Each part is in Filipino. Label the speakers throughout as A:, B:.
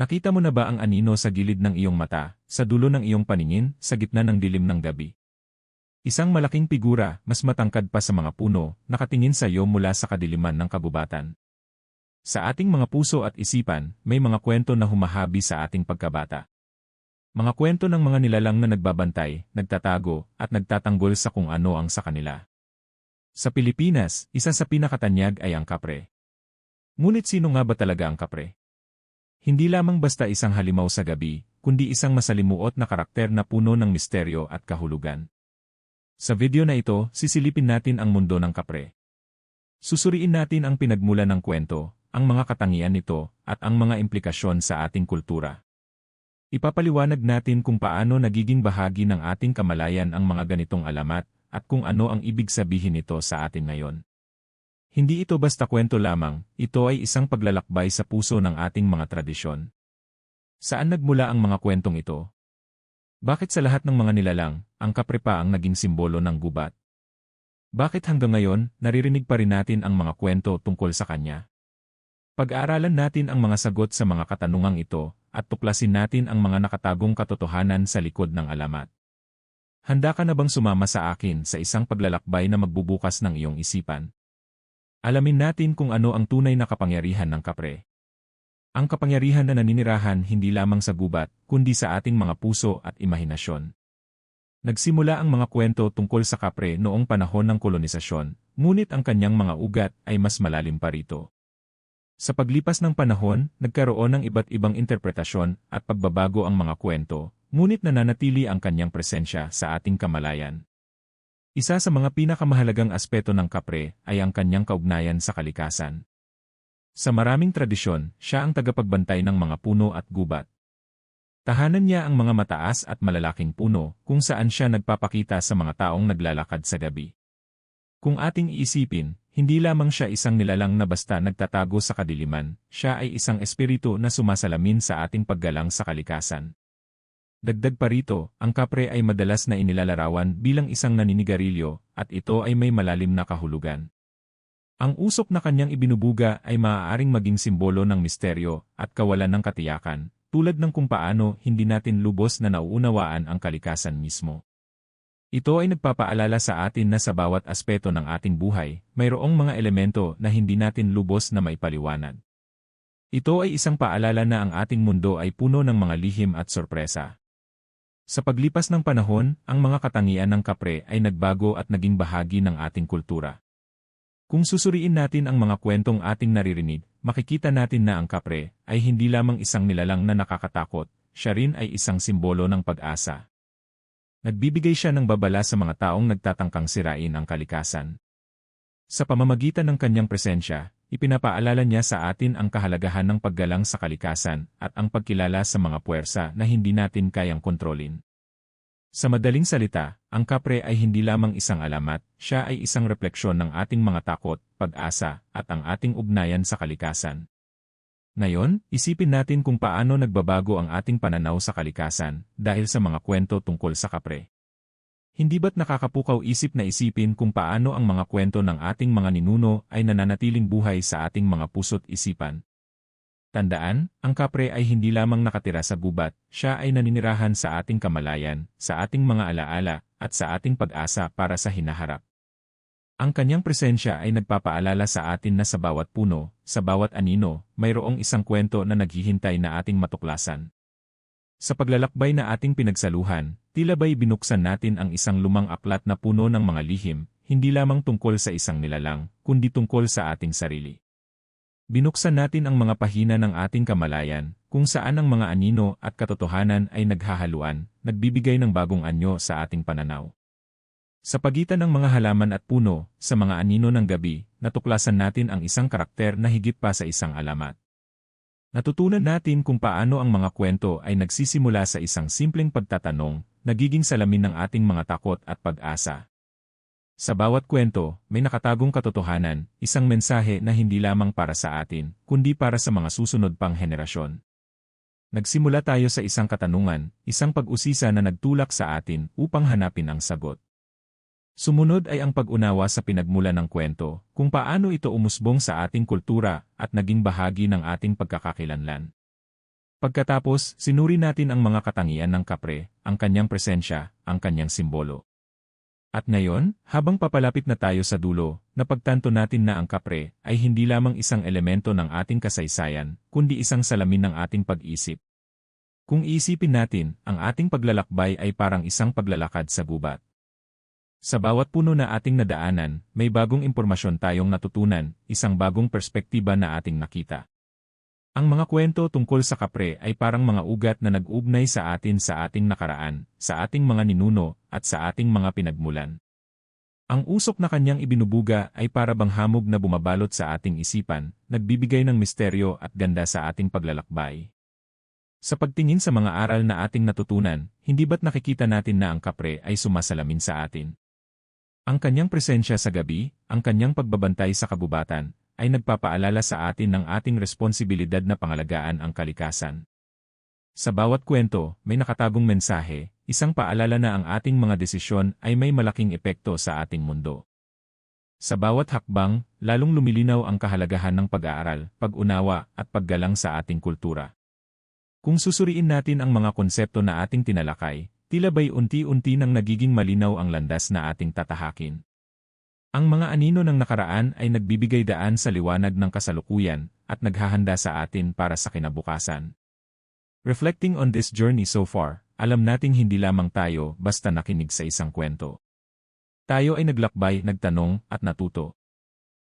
A: Nakita mo na ba ang anino sa gilid ng iyong mata, sa dulo ng iyong paningin, sa gitna ng dilim ng gabi? Isang malaking figura, mas matangkad pa sa mga puno, nakatingin sa iyo mula sa kadiliman ng kabubatan. Sa ating mga puso at isipan, may mga kwento na humahabi sa ating pagkabata. Mga kwento ng mga nilalang na nagbabantay, nagtatago, at nagtatanggol sa kung ano ang sa kanila. Sa Pilipinas, isa sa pinakatanyag ay ang kapre. Ngunit sino nga ba talaga ang kapre? Hindi lamang basta isang halimaw sa gabi, kundi isang masalimuot na karakter na puno ng misteryo at kahulugan. Sa video na ito, sisilipin natin ang mundo ng kapre. Susuriin natin ang pinagmula ng kwento, ang mga katangian nito, at ang mga implikasyon sa ating kultura. Ipapaliwanag natin kung paano nagiging bahagi ng ating kamalayan ang mga ganitong alamat, at kung ano ang ibig sabihin nito sa atin ngayon. Hindi ito basta kwento lamang, ito ay isang paglalakbay sa puso ng ating mga tradisyon. Saan nagmula ang mga kwentong ito? Bakit sa lahat ng mga nilalang, ang kapre pa ang naging simbolo ng gubat? Bakit hanggang ngayon, naririnig pa rin natin ang mga kwento tungkol sa kanya? Pag-aaralan natin ang mga sagot sa mga katanungang ito, at tuklasin natin ang mga nakatagong katotohanan sa likod ng alamat. Handa ka na bang sumama sa akin sa isang paglalakbay na magbubukas ng iyong isipan? Alamin natin kung ano ang tunay na kapangyarihan ng kapre. Ang kapangyarihan na naninirahan hindi lamang sa gubat, kundi sa ating mga puso at imahinasyon. Nagsimula ang mga kwento tungkol sa kapre noong panahon ng kolonisasyon, ngunit ang kanyang mga ugat ay mas malalim pa rito. Sa paglipas ng panahon, nagkaroon ng iba't ibang interpretasyon at pagbabago ang mga kwento, ngunit nananatili ang kanyang presensya sa ating kamalayan. Isa sa mga pinakamahalagang aspeto ng kapre ay ang kanyang kaugnayan sa kalikasan. Sa maraming tradisyon, siya ang tagapagbantay ng mga puno at gubat. Tahanan niya ang mga mataas at malalaking puno kung saan siya nagpapakita sa mga taong naglalakad sa gabi. Kung ating iisipin, hindi lamang siya isang nilalang na basta nagtatago sa kadiliman, siya ay isang espiritu na sumasalamin sa ating paggalang sa kalikasan. Dagdag pa rito, ang kapre ay madalas na inilalarawan bilang isang naninigarilyo, at ito ay may malalim na kahulugan. Ang usok na kanyang ibinubuga ay maaaring maging simbolo ng misteryo at kawalan ng katiyakan, tulad ng kung paano hindi natin lubos na nauunawaan ang kalikasan mismo. Ito ay nagpapaalala sa atin na sa bawat aspeto ng ating buhay, mayroong mga elemento na hindi natin lubos na maipaliwanag. Ito ay isang paalala na ang ating mundo ay puno ng mga lihim at sorpresa. Sa paglipas ng panahon, ang mga katangian ng kapre ay nagbago at naging bahagi ng ating kultura. Kung susuriin natin ang mga kwentong ating naririnig, makikita natin na ang kapre ay hindi lamang isang nilalang na nakakatakot, siya rin ay isang simbolo ng pag-asa. Nagbibigay siya ng babala sa mga taong nagtatangkang sirain ang kalikasan. Sa pamamagitan ng kanyang presensya, ipinapaalala niya sa atin ang kahalagahan ng paggalang sa kalikasan at ang pagkilala sa mga puwersa na hindi natin kayang kontrolin. Sa madaling salita, ang kapre ay hindi lamang isang alamat, siya ay isang refleksyon ng ating mga takot, pag-asa, at ang ating ugnayan sa kalikasan. Ngayon, isipin natin kung paano nagbabago ang ating pananaw sa kalikasan dahil sa mga kwento tungkol sa kapre. Hindi ba't nakakapukaw isip na isipin kung paano ang mga kwento ng ating mga ninuno ay nananatiling buhay sa ating mga puso't isipan? Tandaan, ang kapre ay hindi lamang nakatira sa gubat, siya ay naninirahan sa ating kamalayan, sa ating mga alaala, at sa ating pag-asa para sa hinaharap. Ang kanyang presensya ay nagpapaalala sa atin na sa bawat puno, sa bawat anino, mayroong isang kwento na naghihintay na ating matuklasan. Sa paglalakbay na ating pinagsaluhan, tila ba'y binuksan natin ang isang lumang aklat na puno ng mga lihim, hindi lamang tungkol sa isang nilalang, kundi tungkol sa ating sarili. Binuksan natin ang mga pahina ng ating kamalayan, kung saan ang mga anino at katotohanan ay naghahaluan, nagbibigay ng bagong anyo sa ating pananaw. Sa pagitan ng mga halaman at puno, sa mga anino ng gabi, natuklasan natin ang isang karakter na higit pa sa isang alamat. Natutunan natin kung paano ang mga kwento ay nagsisimula sa isang simpleng pagtatanong, nagiging salamin ng ating mga takot at pag-asa. Sa bawat kwento, may nakatagong katotohanan, isang mensahe na hindi lamang para sa atin, kundi para sa mga susunod pang henerasyon. Nagsimula tayo sa isang katanungan, isang pag-usisa na nagtulak sa atin upang hanapin ang sagot. Sumunod ay ang pag-unawa sa pinagmula ng kwento, kung paano ito umusbong sa ating kultura at naging bahagi ng ating pagkakakilanlan. Pagkatapos, sinuri natin ang mga katangian ng kapre, ang kanyang presensya, ang kanyang simbolo. At ngayon, habang papalapit na tayo sa dulo, napagtanto natin na ang kapre ay hindi lamang isang elemento ng ating kasaysayan, kundi isang salamin ng ating pag-isip. Kung isipin natin, ang ating paglalakbay ay parang isang paglalakad sa gubat. Sa bawat puno na ating nadaanan, may bagong impormasyon tayong natutunan, isang bagong perspektiba na ating nakita. Ang mga kwento tungkol sa kapre ay parang mga ugat na nag-ugnay sa atin sa ating nakaraan, sa ating mga ninuno, at sa ating mga pinagmulan. Ang usok na kanyang ibinubuga ay para bang hamog na bumabalot sa ating isipan, nagbibigay ng misteryo at ganda sa ating paglalakbay. Sa pagtingin sa mga aral na ating natutunan, hindi ba't nakikita natin na ang kapre ay sumasalamin sa atin? Ang kanyang presensya sa gabi, ang kanyang pagbabantay sa kabubatan, ay nagpapaalala sa atin ng ating responsibilidad na pangalagaan ang kalikasan. Sa bawat kwento, may nakatagong mensahe, isang paalala na ang ating mga desisyon ay may malaking epekto sa ating mundo. Sa bawat hakbang, lalong lumilinaw ang kahalagahan ng pag-aaral, pag-unawa, at paggalang sa ating kultura. Kung susuriin natin ang mga konsepto na ating tinalakay, tila ba'y unti-unti nang nagiging malinaw ang landas na ating tatahakin. Ang mga anino ng nakaraan ay nagbibigay daan sa liwanag ng kasalukuyan at naghahanda sa atin para sa kinabukasan. Reflecting on this journey so far, alam nating hindi lamang tayo basta nakinig sa isang kwento. Tayo ay naglakbay, nagtanong, at natuto.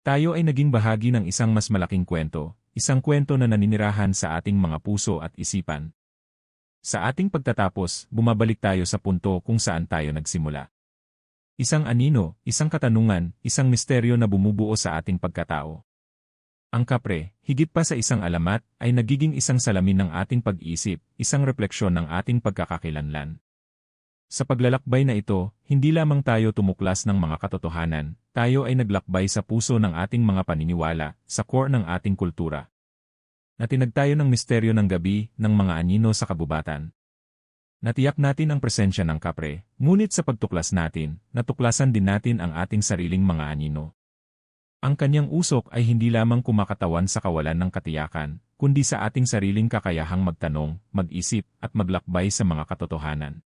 A: Tayo ay naging bahagi ng isang mas malaking kwento, isang kwento na naninirahan sa ating mga puso at isipan. Sa ating pagtatapos, bumabalik tayo sa punto kung saan tayo nagsimula. Isang anino, isang katanungan, isang misteryo na bumubuo sa ating pagkatao. Ang kapre, higit pa sa isang alamat, ay nagiging isang salamin ng ating pag-isip, isang refleksyon ng ating pagkakakilanlan. Sa paglalakbay na ito, hindi lamang tayo tumuklas ng mga katotohanan, tayo ay naglakbay sa puso ng ating mga paniniwala, sa core ng ating kultura. Natinag tayo ng misteryo ng gabi, ng mga anino sa kabubatan, Natiyak natin ang presensya ng kapre, ngunit sa pagtuklas natin, natuklasan din natin ang ating sariling mga anino. Ang kanyang usok ay hindi lamang kumakatawan sa kawalan ng katiyakan, kundi sa ating sariling kakayahang magtanong, mag-isip, at maglakbay sa mga katotohanan.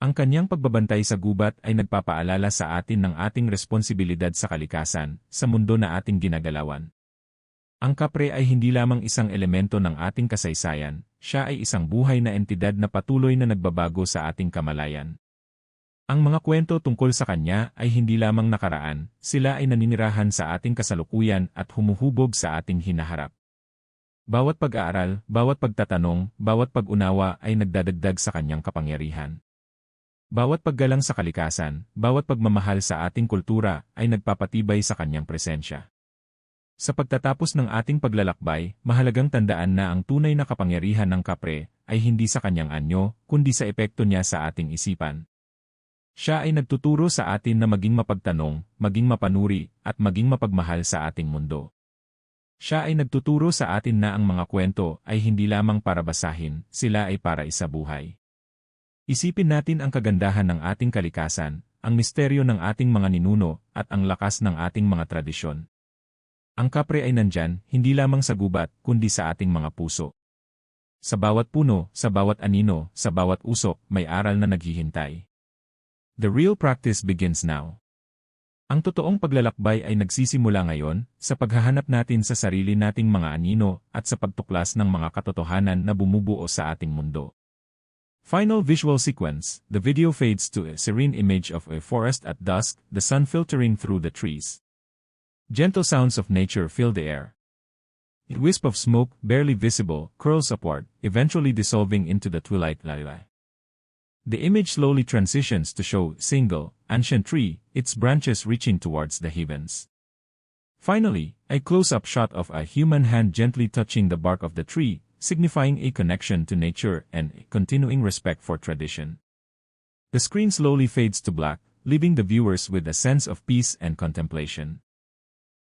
A: Ang kanyang pagbabantay sa gubat ay nagpapaalala sa atin ng ating responsibilidad sa kalikasan, sa mundo na ating ginagalawan. Ang kapre ay hindi lamang isang elemento ng ating kasaysayan, siya ay isang buhay na entidad na patuloy na nagbabago sa ating kamalayan. Ang mga kwento tungkol sa kanya ay hindi lamang nakaraan, sila ay naninirahan sa ating kasalukuyan at humuhubog sa ating hinaharap. Bawat pag-aaral, bawat pagtatanong, bawat pag-unawa ay nagdadagdag sa kanyang kapangyarihan. Bawat paggalang sa kalikasan, bawat pagmamahal sa ating kultura ay nagpapatibay sa kanyang presensya. Sa pagtatapos ng ating paglalakbay, mahalagang tandaan na ang tunay na kapangyarihan ng kapre ay hindi sa kanyang anyo, kundi sa epekto niya sa ating isipan. Siya ay nagtuturo sa atin na maging mapagtanong, maging mapanuri, at maging mapagmahal sa ating mundo. Siya ay nagtuturo sa atin na ang mga kwento ay hindi lamang para basahin, sila ay para isabuhay. Isipin natin ang kagandahan ng ating kalikasan, ang misteryo ng ating mga ninuno, at ang lakas ng ating mga tradisyon. Ang kapre ay nandyan, hindi lamang sa gubat, kundi sa ating mga puso. Sa bawat puno, sa bawat anino, sa bawat usok, may aral na naghihintay. The real practice begins now. Ang totoong paglalakbay ay nagsisimula ngayon, sa paghahanap natin sa sarili nating mga anino at sa pagtuklas ng mga katotohanan na bumubuo sa ating mundo. Final visual sequence, the video fades to a serene image of a forest at dusk, the sun filtering through the trees. Gentle sounds of nature fill the air. A wisp of smoke, barely visible, curls upward, eventually dissolving into the twilight lalai. The image slowly transitions to show single, ancient tree, its branches reaching towards the heavens. Finally, a close-up shot of a human hand gently touching the bark of the tree, signifying a connection to nature and a continuing respect for tradition. The screen slowly fades to black, leaving the viewers with a sense of peace and contemplation.